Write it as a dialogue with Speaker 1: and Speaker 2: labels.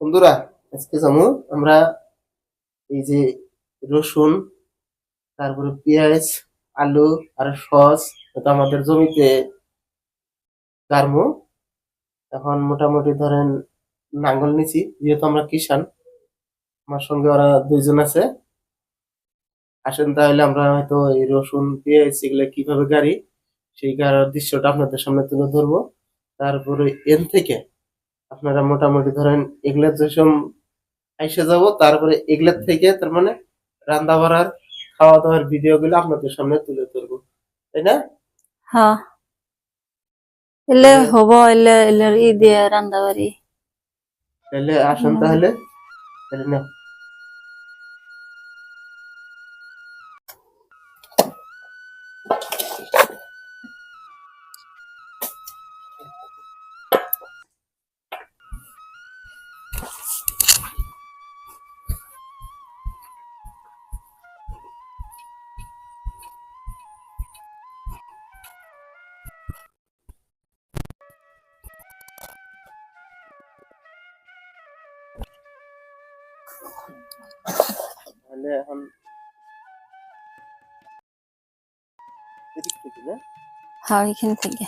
Speaker 1: বন্ধুরা, আজকে যাব আমরা এই যে রসুন, তারপরে পেঁয়াজ, আলু আর সস, এটা আমাদের জমিতে গারমো এখন মোটামুটি ধরেন নাঙ্গল নিছি, যেহেতু আমরা কিষান আমার সঙ্গে ওরা দুইজন আছে। আসেন তাহলে আমরা হয়তো এই রসুন, পেঁয়াজ এগুলো কীভাবে গাড়ি, সেই গাড়ার দৃশ্যটা আপনাদের সামনে তুলে ধরবো। তারপরে এন থেকে আপনারা মোটামুটি ধরেন এগুলার যেসব এসে যাব তারপরে এগুলার থেকে তার মানে রান্না বাড়ার খাওয়া দাওয়ার ভিডিও গুলো আপনাদের সামনে তুলে ধরব। তাই না?
Speaker 2: হ্যাঁ। এলে হব এলে এলে ই দিয়ে রান্দা বাড়ি।
Speaker 1: তাহলে আসুন তাহলে। তাহলে না তাহলে এখন
Speaker 2: হ্যাঁ এখানে থেকে।